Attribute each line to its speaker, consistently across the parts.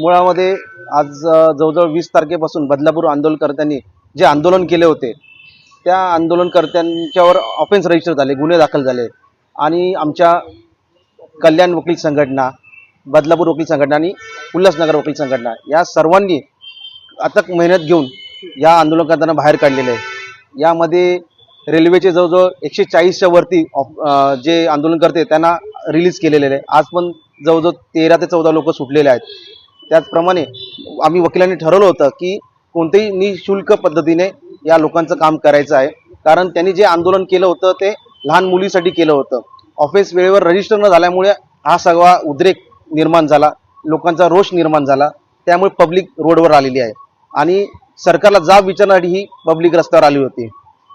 Speaker 1: मुळामध्ये आज जवळजवळ वीस तारखेपासून बदलापूर आंदोलनकर्त्यांनी जे आंदोलन केले होते त्या आंदोलनकर्त्यांच्यावर ऑफेन्स रजिस्टर झाले गुन्हे दाखल झाले. आणि आमच्या कल्याण वकील संघटना बदलापूर वकील संघटना आणि उल्हासनगर वकील संघटना या सर्वांनी अथक मेहनत घेऊन या आंदोलनकर्त्यांना बाहेर काढलेले आहे. यामध्ये रेल्वेचे जवळजवळ एकशे चाळीसच्या वरती ऑफ- जे आंदोलन करते त्यांना रिलीज केलेले आहे. आज पण जवळजवळ तेरा ते चौदा लोक सुटलेले आहेत. त्याचप्रमाणे आम्ही वकिलांनी ठरवलं होतं की कोणतेही निशुल्क पद्धतीने या लोकांचं काम करायचं आहे. कारण त्यांनी जे आंदोलन केलं होतं ते लहान मुलीसाठी केलं होतं. ऑफिस वेळेवर रजिस्टर न झाल्यामुळे हा सगळा उद्रेक निर्माण झाला. लोकांचा रोष निर्माण झाला. त्यामुळे पब्लिक रोडवर आलेली आहे. आणि सरकारला जाब विचारण्यासाठी ही पब्लिक रस्त्यावर आली होती.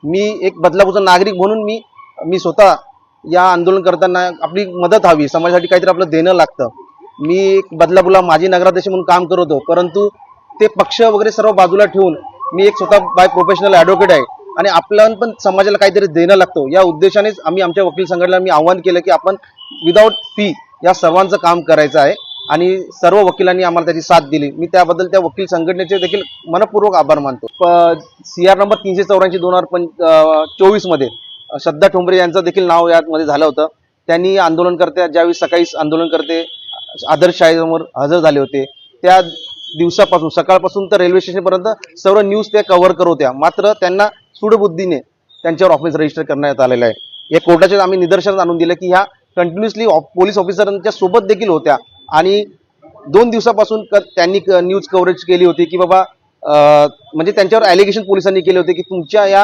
Speaker 1: मी एक बदलापूरचा नागरिक म्हणून मी मी स्वतः या आंदोलन करताना आपली मदत हवी. समाजासाठी काहीतरी आपलं देणं लागतं. मी एक बदलापूरला माजी नगराध्यक्ष म्हणून काम करत होतो. परंतु ते पक्ष वगैरे सर्व बाजूला ठेवून मी एक स्वतः बाय प्रोफेशनल ॲडव्होकेट आहे. आणि आपल्याला पण समाजाला काहीतरी देणं लागतो. या उद्देशानेच आम्ही आमच्या वकील संघटनेला मी आव्हान केलं की आपण विदाऊट फी या सर्वांचं काम करायचं आहे. आणि सर्व वकिलांनी आम्हाला त्याची साथ दिली. मी त्याबद्दल त्या वकील संघटनेचे देखील मनपूर्वक आभार मानतो. सी आर नंबर तीनशे चौऱ्याऐंशी दोन हजार पंच चोवीसमध्ये श्रद्धा ठोंबरे यांचं देखील नाव यामध्ये झालं होतं. त्यांनी आंदोलनकर्त्या ज्यावेळी सकाळी आंदोलनकर्ते आदर्श शाळेसमोर हजर झाले होते. त्या दिवसापासून सकाळपासून तर रेल्वे स्टेशनपर्यंत सर्व न्यूज त्या कव्हर करत होत्या. मात्र त्यांना सुडबुद्धीने त्यांच्यावर ऑफिस रजिस्टर करण्यात आलेलं आहे. या कोर्टाचे आम्ही निदर्शनात आणून दिलं की ह्या कंटिन्युअसली पोलीस ऑफिसरांच्या सोबत देखील होत्या. आणि दोन दिवसापासून क- त्यांनी न्यूज कव्हरेज केली होती की बाबा म्हणजे त्यांच्यावर ॲलिगेशन पोलिसांनी केले होते की तुमच्या या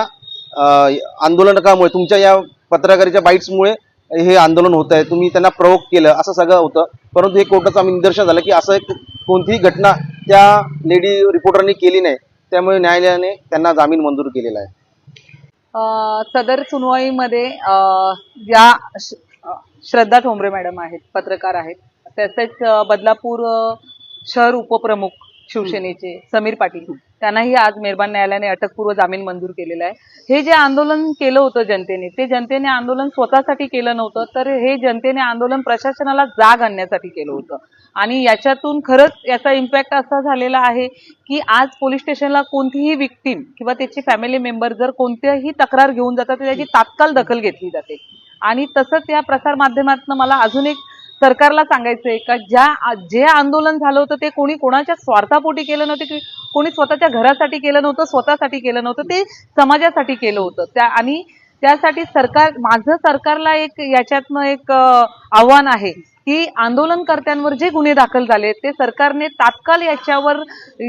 Speaker 1: आंदोलनकामुळे तुमच्या या पत्रकारीच्या बाईट्समुळे हे आंदोलन होत आहे तुम्ही त्यांना प्रवोक केलं असं सगळं होतं. परंतु हे कोर्टाचं आम्ही निदर्शन झालं की असं एक कोणतीही घटना त्या लेडी रिपोर्टरनी केली नाही. त्यामुळे न्यायालयाने त्यांना जामीन मंजूर केलेला आहे.
Speaker 2: सदर सुनवाईमध्ये ज्या श्रद्धा ठोंबरे मॅडम आहेत पत्रकार आहेत तसेच बदलापूर शहर उपप्रमुख शिवसेनेचे समीर पाटील. त्यांनाही आज मेहरबान न्यायालयाने अटकपूर्व जामीन मंजूर केलेला आहे. हे जे आंदोलन केलं होतं जनतेने ते जनतेने आंदोलन स्वतःसाठी केलं नव्हतं तर हे जनतेने आंदोलन प्रशासनाला जाग आणण्यासाठी केलं होतं. आणि याच्यातून खरंच याचा इम्पॅक्ट असा झालेला आहे की आज पोलीस स्टेशनला कोणतीही विक्टीम किंवा त्याची फॅमिली मेंबर जर कोणत्याही तक्रार घेऊन जातात तर त्याची तात्काळ दखल घेतली जाते. आणि तसंच या प्रसार माध्यमातून मला अजून एक सरकारला सांगायचंय का ज्या जे आंदोलन झालं होतं ते कोणी कोणाच्या स्वार्थापोटी केलं नव्हतं की कोणी स्वतःच्या घरासाठी केलं नव्हतं स्वतःसाठी केलं नव्हतं ते समाजासाठी केलं होतं. त्या आणि त्यासाठी सरकार माझं सरकारला एक याच्यातनं एक आव्हान आहे की आंदोलनकर्त्यांवर जे गुन्हे दाखल झाले ते सरकारने तात्काळ याच्यावर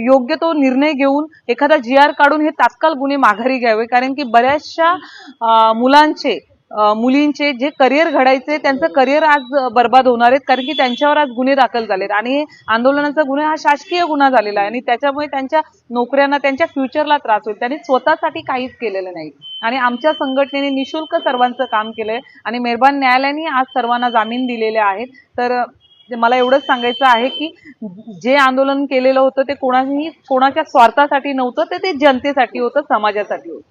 Speaker 2: योग्य तो निर्णय घेऊन एखादा जी आर काढून हे तात्काळ गुन्हे माघारी घ्यावे कारण की बऱ्याचशा मुलांचे मुलींचे जे करिअर घडायचे त्यांचं करिअर आज बर्बाद होणार आहेत कारण की त्यांच्यावर आज गुन्हे दाखल झालेत. आणि आंदोलनाचा गुन्हा हा शासकीय गुन्हा झालेला आहे आणि त्याच्यामुळे त्यांच्या नोकऱ्यांना त्यांच्या फ्युचरला त्रास होईल. त्यांनी स्वतःसाठी काहीच केलेलं नाही. आणि आमच्या संघटनेने निशुल्क सर्वांचं काम केलंय आणि मेहरबान न्यायालयाने आज सर्वांना जामीन दिलेले आहेत तर मला एवढंच सांगायचं आहे की जे आंदोलन केलेलं होतं ते कोणाही कोणाच्या स्वार्थासाठी नव्हतं ते ते जनतेसाठी होतं समाजासाठी होतं.